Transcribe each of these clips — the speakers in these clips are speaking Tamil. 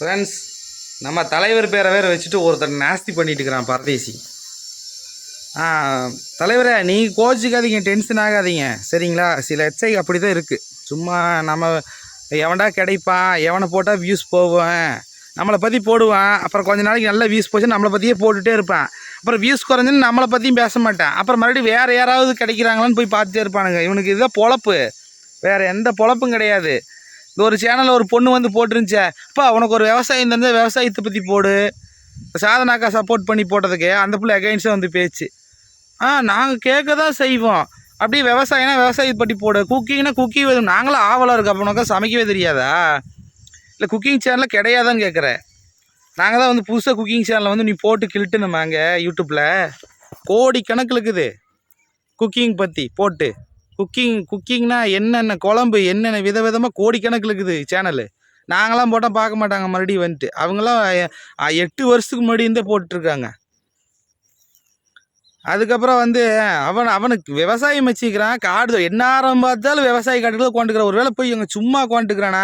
ஃப்ரெண்ட்ஸ் நம்ம தலைவர் பேரை வேறு வச்சுட்டு ஒருத்தர் நாஸ்தி பண்ணிட்டுருக்கிறான் பரதேசி. ஆ தலைவரே நீங்கள் கோச்சிக்காதீங்க டென்ஷன் ஆகாதீங்க. சரிங்களா? சில எச்சை அப்படி தான் இருக்குது சும்மா நம்ம எவன்டா கிடைப்பான் எவனை போட்டால் வியூஸ் போவேன். நம்மளை பற்றி போடுவான். அப்புறம் கொஞ்ச நாளைக்கு நல்ல வியூஸ் போச்சு நம்மளை பற்றியே போட்டுகிட்டே இருப்பான். அப்புறம் வியூஸ் குறைஞ்சுன்னு நம்மளை பற்றியும் பேச மாட்டேன். அப்புறம் மறுபடியும் வேறு யாராவது கிடைக்கிறாங்களான்னு போய் பார்த்துட்டே இருப்பானுங்க. இவனுக்கு இதுதான் பொழப்பு. வேறு எந்த பொழப்பும் கிடையாது. இந்த ஒரு சேனலில் ஒரு பொண்ணு வந்து போட்டுருந்துச்சே. அப்பா உனக்கு ஒரு விவசாயம் தெரிஞ்சால் விவசாயத்தை பற்றி போடு. சாதனாக்கா சப்போர்ட் பண்ணி போட்டதுக்கு அந்த பிள்ளை அகைன்ஸ்டாக வந்து பேச்சு. ஆ நாங்கள் கேட்க தான் செய்வோம். அப்படியே விவசாயம்னா விவசாயத்தை பற்றி போடு. குக்கிங்னா குக்கிங் நாங்களும் ஆவலாக இருக்கு அப்போ உனக்கு சமைக்கவே தெரியாதா? இல்லை குக்கிங் சேனலில் கிடையாதான்னு கேட்குறேன். நாங்கள் தான் வந்து புதுசாக குக்கிங் சேனலில் வந்து நீ போட்டு கிழட்டுனோமாங்க யூடியூப்பில் கோடி கணக்கில் இருக்குது. குக்கிங் பற்றி போட்டு. குக்கிங் குக்கிங்னா என்னென்ன குழம்பு என்னென்ன விதவிதமாக கோடிக்கணக்கில் இருக்குது சேனலு. நாங்களாம் போட்டால் பார்க்க மாட்டாங்க மறுபடியும் வந்துட்டு. அவங்களாம் எட்டு வருஷத்துக்கு முன்னாடி இருந்தே போட்டுட்ருக்காங்க. அதுக்கப்புறம் வந்து அவன் அவனுக்கு விவசாயம் வச்சுக்கிறான் காடு எந்நேரம் பார்த்தாலும் விவசாய காட்டுகளை கொண்டுக்கிறான். ஒரு வேளை போய் இவங்க சும்மா கொண்டுக்கிறானா?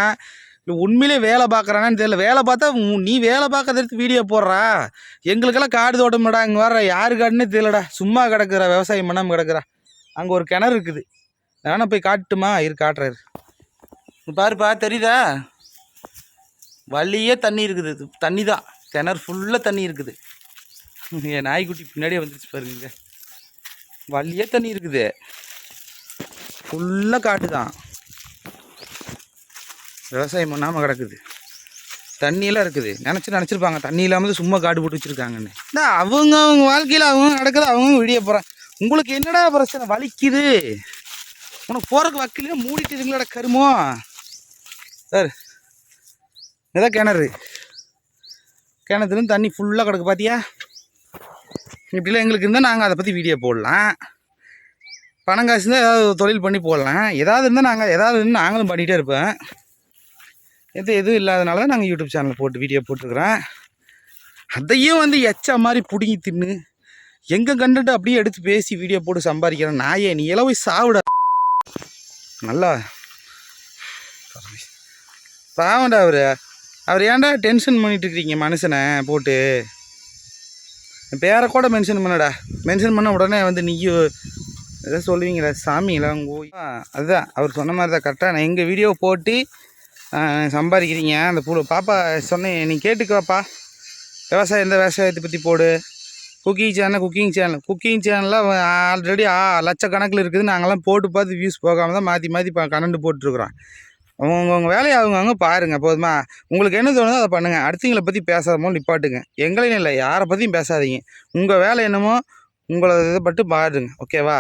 இல்லை உண்மையிலே வேலை பார்க்குறானான்னு தெரியல. வேலை பார்த்தா நீ வேலை பார்க்கறத எடுத்து வீடியோ போடுறா? எங்களுக்கெல்லாம் காடு தோட்டமாடா இங்கே வர யாரு காடுன்னே தெரியலடா. சும்மா கிடக்குறா விவசாயம் பண்ணாமல் கிடக்குறா. அங்கே ஒரு கிணறு இருக்குது. வேணா போய் காட்டுமா இரு காட்டுறாரு பாருப்பா தெரியுதா? வழியே தண்ணி இருக்குது. தண்ணி தான் கிணறு ஃபுல்லாக தண்ணி இருக்குது. என் நாய்க்குட்டி பின்னாடியே வந்துச்சு பாருங்க வழியே தண்ணி இருக்குது. ஃபுல்லாக காட்டு தான் விவசாயம் பண்ணாமல் கிடக்குது. தண்ணியெல்லாம் இருக்குது. நினச்சி நினச்சிருப்பாங்க. தண்ணி இல்லாமல் சும்மா காடு போட்டு வச்சுருக்காங்கன்னு. நான் அவங்க அவங்க வாழ்க்கையில் அவங்க நடக்குது அவங்க விடிய போகிறேன் உங்களுக்கு என்னடா பிரச்சனை? வலிக்குது. உனக்கு போகிறக்கு மூடிட்டு இருங்களோட கருமோ? சார் இதான் கிணறு. கிணத்துலேருந்து தண்ணி ஃபுல்லாக கிடக்கு பார்த்தியா இப்படிலாம் எங்களுக்கு இருந்தால் நாங்கள் அதை பற்றி வீடியோ போடலாம். பணம் காசு இருந்தால் ஏதாவது தொழில் பண்ணி போடலாம். ஏதாவது இருந்தால் நாங்கள் ஏதாவது இருந்தால் நாங்களும் பண்ணிகிட்டே இருப்பேன் எது எதுவும் இல்லாதனால தான் நாங்கள் யூடியூப் சேனல் போட்டு வீடியோ போட்டுருக்குறோம். அதையும் வந்து எச்சா மாதிரி பிடுங்கி தின்னு எங்கே கண்டுட்டு அப்படியே எடுத்து பேசி வீடியோ போட்டு சம்பாதிக்கிறேன். நாயே நீ எல்லாம் போய் சாவிட. நல்லா. பாவண்டா அவர். அவர் ஏன்டா டென்ஷன் பண்ணிகிட்டு இருக்கிறீங்க மனுஷனை போட்டு? என் பேரை கூட மென்ஷன் பண்ணடா. மென்ஷன் பண்ண உடனே வந்து நீயோ. எதோ சொல்லுவீங்களா சாமிங்களா உங்கள் அதுதான். அவர் சொன்ன மாதிரி தான் கரெக்டாக நான் எங்கள் வீடியோ போட்டு சம்பாதிக்கிறீங்க? அந்த பூ பாப்பா சொன்னேன் நீ கேட்டுக்கோப்பா விவசாயம் எந்த விவசாயத்தை பற்றி போடு? Cooking channel cooking channel cooking சேனலில் ஆல்ரெடி லட்சக்கணக்கில் இருக்குது. நாங்கள்லாம் போட்டு பார்த்து வியூஸ் போகாமல் தான் மாற்றி மாற்றி கனண்டு போட்டுருக்குறோம். அவங்கவுங்க வேலையை அவங்கவுங்க பாருங்கள் போதுமா? உங்களுக்கு என்ன தோணுதோ அதை பண்ணுங்கள் அடுத்தவங்களை பற்றி பேசாதமோ நிப்பாட்டுங்க. எங்களையும் இல்லை யாரை பற்றியும் பேசாதீங்க. உங்கள் வேலை என்னமோ உங்களை இதை பட்டு பாருங்க. ஓகேவா